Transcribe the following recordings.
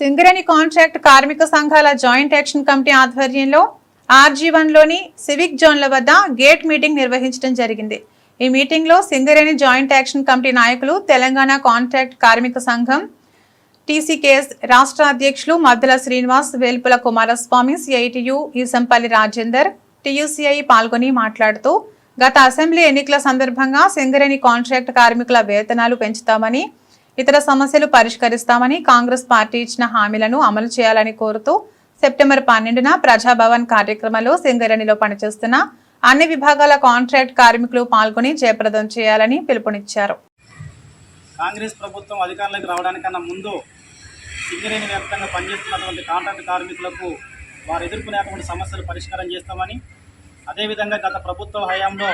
Singareni contract కార్మిక సంఘాల joint action committee ఆధ్వర్యంలో ఆర్జీ వన్లోని సివిక్ జోన్ల వద్ద గేట్ మీటింగ్ నిర్వహించడం జరిగింది. ఈ మీటింగ్లో సింగరేణి జాయింట్ యాక్షన్ కమిటీ నాయకులు తెలంగాణ కాంట్రాక్ట్ కార్మిక సంఘం టీసీకేఎస్ రాష్ట్ర అధ్యక్షులు మద్దల శ్రీనివాస్ వేల్పుల కుమారస్వామి సిఐటియు ఈసంపల్లి రాజేందర్ టీయూసీఐ పాల్గొని మాట్లాడుతూ గత అసెంబ్లీ ఎన్నికల సందర్భంగా సింగరేణి కాంట్రాక్ట్ కార్మికుల వేతనాలు పెంచుతామని ఇతర సమస్యలు పరిష్కరిస్తామని కాంగ్రెస్ పార్టీ ఇచ్చిన హామీలను అమలు చేయాలని కోరుతూ సెప్టెంబర్ పన్నెండున ప్రజాభవన్ కార్యక్రమంలో సింగరేణిలో పనిచేస్తున్న అన్ని విభాగాల కాంట్రాక్ట్ కార్మికులు పాల్గొని జయప్రదం చేయాలని పిలుపునిచ్చారు. కాంగ్రెస్ ప్రభుత్వం అధికారంలోకి రావడానికన్నా ముందు సింగరేణి వ్యాప్తంగా పనిచేస్తున్నటువంటి కాంట్రాక్ట్ కార్మికులకు వారు ఎదుర్కొనేటువంటి సమస్యలు పరిష్కారం చేస్తామని అదేవిధంగా గత ప్రభుత్వ హయాంలో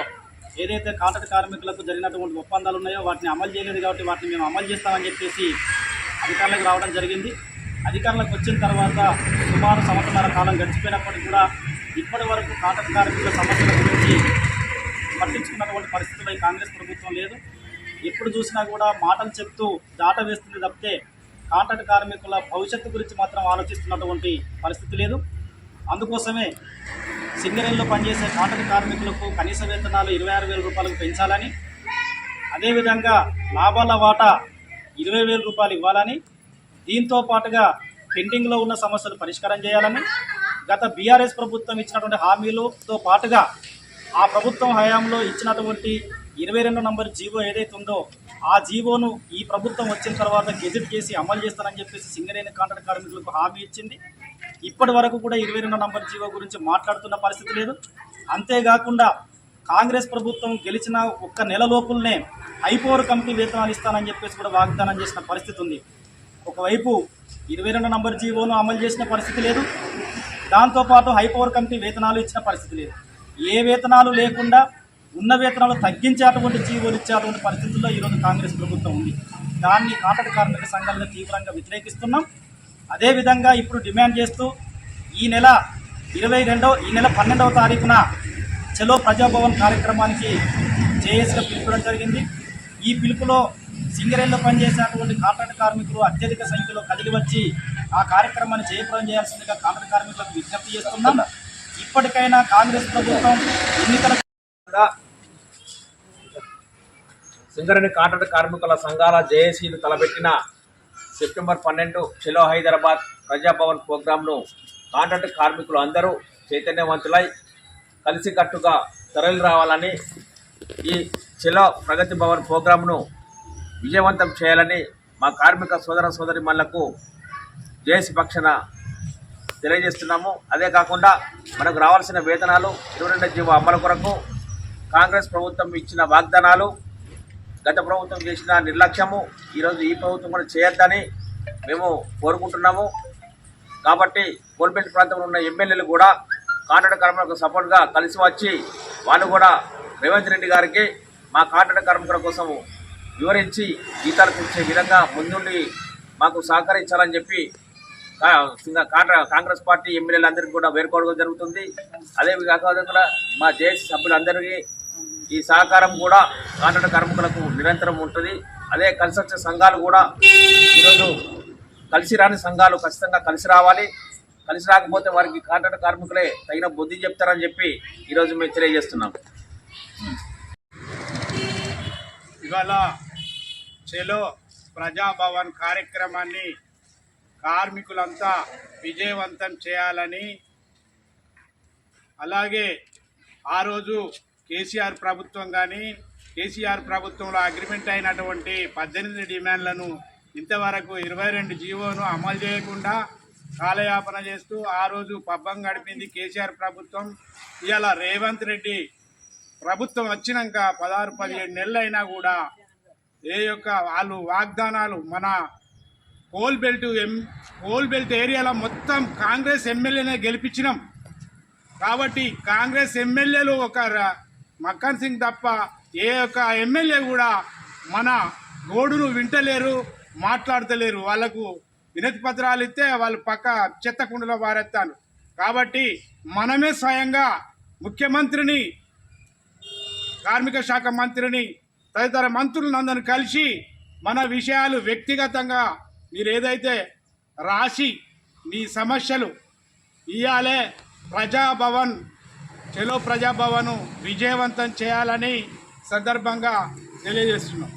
ఏదైతే కాంట్రాక్ట్ కార్మికులకు జరిగినటువంటి ఒప్పందాలు ఉన్నాయో వాటిని అమలు చేయలేదు కాబట్టి వాటిని మేము అమలు చేస్తామని చెప్పేసి అధికారులకు రావడం జరిగింది. అధికారులకు వచ్చిన తర్వాత సుమారు సంవత్సరాల కాలం గడిచిపోయినప్పటికీ కూడా ఇప్పటి వరకు కాంట్రాక్ట్ కార్మికుల సమస్యల గురించి పట్టించుకున్నటువంటి పరిస్థితుల్లో ఈ కాంగ్రెస్ ప్రభుత్వం లేదు. ఎప్పుడు చూసినా కూడా మాటలు చెప్తూ దాట వేస్తుంది తప్పితే కాంట్రాక్ట్ కార్మికుల భవిష్యత్తు గురించి మాత్రం ఆలోచిస్తున్నటువంటి పరిస్థితి లేదు. అందుకోసమే సింగరేణిలో పనిచేసే కాంట్రాక్ట్ కార్మికులకు కనీస వేతనాలు ఇరవై ఆరు వేల రూపాయలకు పెంచాలని అదేవిధంగా లాభాల వాటా ఇరవై వేల రూపాయలు ఇవ్వాలని దీంతో పాటుగా పెండింగ్లో ఉన్న సమస్యలు పరిష్కారం చేయాలని గత బీఆర్ఎస్ ప్రభుత్వం ఇచ్చినటువంటి హామీలతో పాటుగా ఆ ప్రభుత్వం హయాంలో ఇచ్చినటువంటి ఇరవై రెండు నంబర్ జీవో ఏదైతే ఉందో ఆ జీవోను ఈ ప్రభుత్వం వచ్చిన తర్వాత గెజిట్ చేసి అమలు చేస్తానని చెప్పేసి సింగరేణి కాంట్రాక్ట్ కార్మికులకు హామీ ఇచ్చింది. ఇప్పటి వరకు కూడా ఇరవై రెండు నంబర్ జీవో గురించి మాట్లాడుతున్న పరిస్థితి లేదు. అంతేకాకుండా కాంగ్రెస్ ప్రభుత్వం గెలిచిన ఒక్క నెల లోపులనే హైపవర్ కంపెనీ వేతనాలు ఇస్తానని చెప్పేసి కూడా వాగ్దానం చేసిన పరిస్థితి ఉంది. ఒకవైపు ఇరవై రెండు నంబర్ జీవోను అమలు చేసిన పరిస్థితి లేదు. దాంతోపాటు హైపవర్ కంపెనీ వేతనాలు ఇచ్చిన పరిస్థితి లేదు. ఏ వేతనాలు లేకుండా ఉన్న వేతనాలు తగ్గించేటువంటి జీవోలు ఇచ్చేటువంటి పరిస్థితుల్లో ఈరోజు కాంగ్రెస్ ప్రభుత్వం ఉంది. దాన్ని కాంట్రాక్ట్ కార్మిక సంఘాలను తీవ్రంగా వ్యతిరేకిస్తున్నాం. అదేవిధంగా ఇప్పుడు డిమాండ్ చేస్తూ ఈ నెల ఇరవై రెండవ ఈ నెల పన్నెండవ తారీఖున చలో ప్రజాభవన్ కార్యక్రమానికి జేఏసీగా పిలుపుడం జరిగింది. ఈ పిలుపులో సింగరేణిలో పనిచేసేటువంటి కాంట్రాక్ట్ కార్మికులు అత్యధిక సంఖ్యలో కలిగి వచ్చి ఆ కార్యక్రమాన్ని జయప్రదం చేయాల్సిందిగా కాంట్రాక్ట్ కార్మికులకు విజ్ఞప్తి చేస్తున్నాం. ఇప్పటికైనా కాంగ్రెస్ ప్రభుత్వం ఎన్నికల కూడా సింగరేణి కాంట్రాక్ట్ కార్మికుల సంఘాల జేఏసీలు తలపెట్టిన సెప్టెంబర్ పన్నెండు చెలో హైదరాబాద్ ప్రజాభవన్ ప్రోగ్రాంను కాంట్రాక్ట్ కార్మికులు అందరూ చైతన్యవంతులై కలిసికట్టుగా తరలి రావాలని ఈ చెలో ప్రగతి భవన్ ప్రోగ్రాంను విజయవంతం చేయాలని మా కార్మిక సోదర సోదరిమణులకు జేఏసీ పక్షన తెలియజేస్తున్నాము. అదే కాకుండా మనకు రావాల్సిన వేతనాలు ఇరవై రెండు జీవో అమలు కొరకు కాంగ్రెస్ ప్రభుత్వం ఇచ్చిన వాగ్దానాలు గత ప్రభుత్వం చేసిన నిర్లక్ష్యము ఈరోజు ఈ ప్రభుత్వం కూడా చేయొద్దని మేము కోరుకుంటున్నాము. కాబట్టి కోల్బెల్ట్ ప్రాంతంలో ఉన్న ఎమ్మెల్యేలు కూడా కాంట్రాక్ట్ కార్మికులకు సపోర్ట్గా కలిసి వచ్చి వాళ్ళు కూడా రేవంత్ రెడ్డి గారికి మా కాంట్రాక్ట్ కార్మికుల కోసం వివరించి జీతాలు పెంచే విధంగా ముందుండి మాకు సహకరించాలని చెప్పి కాంగ్రెస్ పార్టీ ఎమ్మెల్యేలందరికీ కూడా వేరుకోవడం జరుగుతుంది. అదే కాకుండా మా జేఏసీ సభ్యులందరికీ ఈ సహకారం కూడా కాంట్రాక్ట్ కార్మికులకు నిరంతరం ఉంటుంది. అదే కలిసి వచ్చే సంఘాలు కూడా ఈరోజు కలిసి రాని సంఘాలు ఖచ్చితంగా కలిసి రావాలి. కలిసి రాకపోతే వారికి కాంట్రాక్ట్ కార్మికులే తగిన బుద్ధి చెప్తారని చెప్పి ఈరోజు మేము తెలియజేస్తున్నాం. ఇవాళ చెలో ప్రజాభవన్ కార్యక్రమాన్ని కార్మికులంతా విజయవంతం చేయాలని అలాగే ఆ రోజు కేసీఆర్ ప్రభుత్వం కానీ కేసీఆర్ ప్రభుత్వంలో అగ్రిమెంట్ అయినటువంటి పద్దెనిమిది డిమాండ్లను ఇంతవరకు ఇరవై రెండు జీవోను అమలు చేయకుండా కాలయాపన చేస్తూ ఆ రోజు పబ్బం గడిపింది కేసీఆర్ ప్రభుత్వం. ఇవాళ రేవంత్ రెడ్డి ప్రభుత్వం వచ్చినాక పదహారు పదిహేడు నెలలు అయినా కూడా ఏ యొక్క వాళ్ళు వాగ్దానాలు మన కోల్ బెల్ట్ ఎం కోల్ బెల్ట్ ఏరియాలో మొత్తం కాంగ్రెస్ ఎమ్మెల్యేనే గెలిపించినాం. కాబట్టి కాంగ్రెస్ ఎమ్మెల్యేలు ఒక ర- మక్కన్ సింగ్ తప్ప ఏ ఒక్క ఎమ్మెల్యే కూడా మన గోడును వింటలేరు మాట్లాడతలేరు. వాళ్ళకు వినతి పత్రాలు ఇస్తే వాళ్ళు పక్క చెత్త కుండలో కాబట్టి మనమే స్వయంగా ముఖ్యమంత్రిని కార్మిక శాఖ మంత్రిని తదితర మంత్రులందరిని కలిసి మన విషయాలు వ్యక్తిగతంగా మీరు ఏదైతే రాసి మీ సమస్యలు ఇయాలే ప్రజాభవన్ చెలో ప్రజాభవన్ విజయవంతం చేయాలని సందర్భంగా తెలియజేస్తున్నాం.